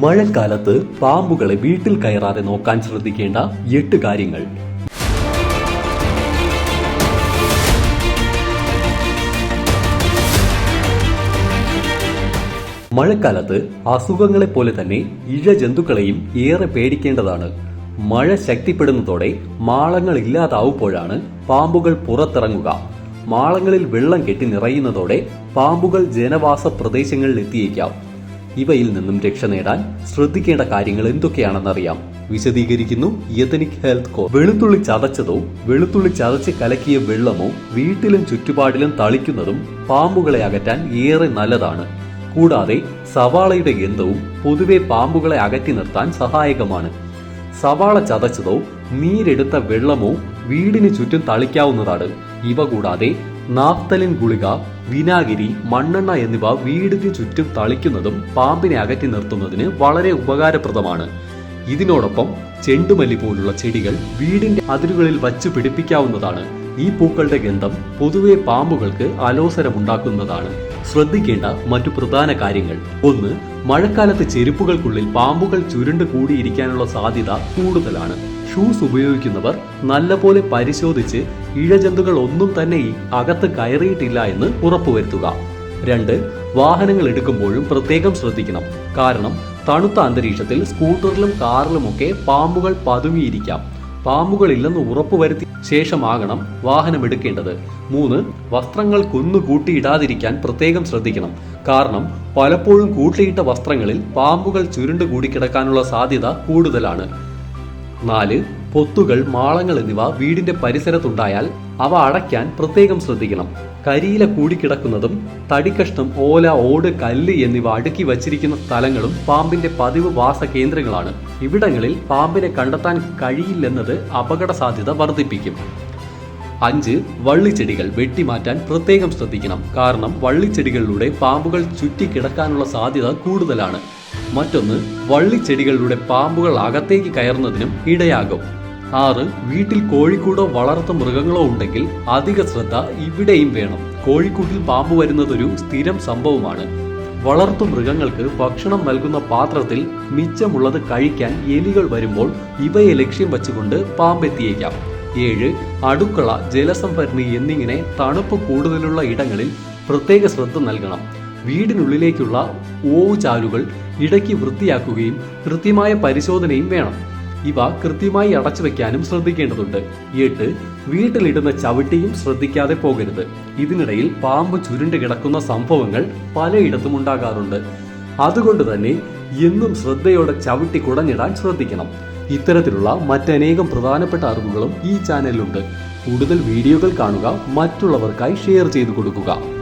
മഴക്കാലത്ത് പാമ്പുകളെ വീട്ടിൽ കയറാതെ നോക്കാൻ ശ്രദ്ധിക്കേണ്ട എട്ട് കാര്യങ്ങൾ. മഴക്കാലത്ത് അസുഖങ്ങളെ പോലെ തന്നെ ഇഴജന്തുക്കളെയും ഏറെ പേടിക്കേണ്ടതാണ്. മഴ ശക്തിപ്പെടുന്നതോടെ മാളങ്ങൾ ഇല്ലാതാവുമ്പോഴാണ് പാമ്പുകൾ പുറത്തിറങ്ങുക. മാളങ്ങളിൽ വെള്ളം കെട്ടി നിറയുന്നതോടെ പാമ്പുകൾ ജനവാസ പ്രദേശങ്ങളിൽ എത്തിയേക്കാം ഇവയിൽ നിന്നും രക്ഷ നേടാൻ ശ്രദ്ധിക്കേണ്ട കാര്യങ്ങൾ എന്തൊക്കെയാണെന്നറിയാം. വിശദീകരിക്കുന്നു യതനിക് ഹെൽത്ത് കോ വെളുത്തുള്ളി ചതച്ചതോ വെളുത്തുള്ളി ചതച്ച് കലക്കിയ വെള്ളമോ വീട്ടിലും ചുറ്റുപാടിലും തളിക്കുന്നതും പാമ്പുകളെ അകറ്റാൻ ഏറെ നല്ലതാണ്. കൂടാതെ സവാളയുടെ ഗന്ധവും പൊതുവെ പാമ്പുകളെ അകറ്റി നിർത്താൻ സഹായകമാണ്. സവാള ചതച്ചതോ നീരെടുത്ത വെള്ളമോ വീടിന് ചുറ്റും തളിക്കാവുന്നതാണ്. ഇവ കൂടാതെ നാഫ്തലിൻ ഗുളിക വിനാഗിരി മണ്ണെണ്ണ എന്നിവ വീടിന് ചുറ്റും തളിക്കുന്നതും പാമ്പിനെ അകറ്റി നിർത്തുന്നതിന് വളരെ ഉപകാരപ്രദമാണ്. ഇതിനോടൊപ്പം ചെണ്ടുമല്ലി പോലുള്ള ചെടികൾ വീടിന്റെ അതിരുകളിൽ വച്ചു പിടിപ്പിക്കാവുന്നതാണ്. ഈ പൂക്കളുടെ ഗന്ധം പൊതുവെ പാമ്പുകൾക്ക് അലോസരമുണ്ടാക്കുന്നതാണ്. ശ്രദ്ധിക്കേണ്ട മറ്റു പ്രധാന കാര്യങ്ങൾ. ഒന്ന് മഴക്കാലത്ത് ചെരുപ്പുകൾക്കുള്ളിൽ പാമ്പുകൾ ചുരുണ്ട് കൂടിയിരിക്കാനുള്ള സാധ്യത കൂടുതലാണ്. ഷൂസ് ഉപയോഗിക്കുന്നവർ നല്ലപോലെ പരിശോധിച്ച് ഇഴജന്തുക്കൾ ഒന്നും തന്നെ അകത്ത് കയറിയിട്ടില്ല എന്ന് ഉറപ്പുവരുത്തുക. രണ്ട് വാഹനങ്ങൾ എടുക്കുമ്പോഴും പ്രത്യേകം ശ്രദ്ധിക്കണം. കാരണം തണുത്ത അന്തരീക്ഷത്തിൽ സ്കൂട്ടറിലും കാറിലുമൊക്കെ പാമ്പുകൾ പതുങ്ങിയിരിക്കാം. പാമ്പുകൾ ഇല്ലെന്ന് ഉറപ്പുവരുത്തി ശേഷമാകണം വാഹനം എടുക്കേണ്ടത്. മൂന്ന് വസ്ത്രങ്ങൾ കുന്നു കൂട്ടിയിടാതിരിക്കാൻ പ്രത്യേകം ശ്രദ്ധിക്കണം. കാരണം പലപ്പോഴും കൂട്ടിയിട്ട വസ്ത്രങ്ങളിൽ പാമ്പുകൾ ചുരുണ്ട് കൂടിക്കിടക്കാനുള്ള സാധ്യത കൂടുതലാണ്. നാല് പൊത്തുകൾ മാളങ്ങൾ എന്നിവ വീടിന്റെ പരിസരത്തുണ്ടായാൽ അവ അടയ്ക്കാൻ പ്രത്യേകം ശ്രദ്ധിക്കണം. കരിയില കൂടിക്കിടക്കുന്നതും തടിക്കഷ്ണം ഓല ഓട് കല്ല് എന്നിവ അടുക്കി വച്ചിരിക്കുന്ന സ്ഥലങ്ങളും പാമ്പിന്റെ പതിവ് വാസ കേന്ദ്രങ്ങളാണ്. ഇവിടങ്ങളിൽ പാമ്പിനെ കണ്ടെത്താൻ കഴിയില്ലെന്നത് അപകട സാധ്യത വർദ്ധിപ്പിക്കും. അഞ്ച് വള്ളിച്ചെടികൾ വെട്ടിമാറ്റാൻ പ്രത്യേകം ശ്രദ്ധിക്കണം. കാരണം വള്ളിച്ചെടികളിലൂടെ പാമ്പുകൾ ചുറ്റിക്കിടക്കാനുള്ള സാധ്യത കൂടുതലാണ്. മറ്റൊന്ന് വള്ളിച്ചെടികളിലൂടെ പാമ്പുകൾ അകത്തേക്ക് കയറുന്നതിനും ഇടയാകും. ആറ് വീട്ടിൽ കോഴിക്കൂടോ വളർത്തു മൃഗങ്ങളോ ഉണ്ടെങ്കിൽ അധിക ശ്രദ്ധ ഇവിടെയും വേണം. കോഴിക്കൂട്ടിൽ പാമ്പ് വരുന്നതൊരു സ്ഥിരം സംഭവമാണ്. വളർത്തു മൃഗങ്ങൾക്ക് ഭക്ഷണം നൽകുന്ന പാത്രത്തിൽ മിച്ചമുള്ളത് കഴിക്കാൻ എലികൾ വരുമ്പോൾ ഇവയെ ലക്ഷ്യം വച്ചുകൊണ്ട് പാമ്പെത്തിയേക്കാം. ഏഴ് അടുക്കള ജലസംഭരണി എന്നിങ്ങനെ തണുപ്പ് കൂടുതലുള്ള ഇടങ്ങളിൽ പ്രത്യേക ശ്രദ്ധ നൽകണം. വീടിനുള്ളിലേക്കുള്ള ഓവുചാലുകൾ ഇടയ്ക്ക് വൃത്തിയാക്കുകയും കൃത്യമായ പരിശോധനയും വേണം. ഇവ കൃത്യമായി അടച്ചു വെക്കാനും ശ്രദ്ധിക്കേണ്ടതുണ്ട്. എട്ട്. വീട്ടിലിടുന്ന ചവിട്ടിയും ശ്രദ്ധിക്കാതെ പോകരുത്. ഇതിനിടയിൽ പാമ്പ് ചുരുണ്ട് കിടക്കുന്ന സംഭവങ്ങൾ പലയിടത്തും ഉണ്ടാകാറുണ്ട്. അതുകൊണ്ട് തന്നെ എന്നും ശ്രദ്ധയോടെ ചവിട്ടി കുടഞ്ഞിടാൻ ശ്രദ്ധിക്കണം. ഇത്തരത്തിലുള്ള മറ്റനേകം പ്രധാനപ്പെട്ട അറിവുകളും ഈ ചാനലിലുണ്ട്. കൂടുതൽ വീഡിയോകൾ കാണുക മറ്റുള്ളവർക്കായി ഷെയർ ചെയ്തു കൊടുക്കുക.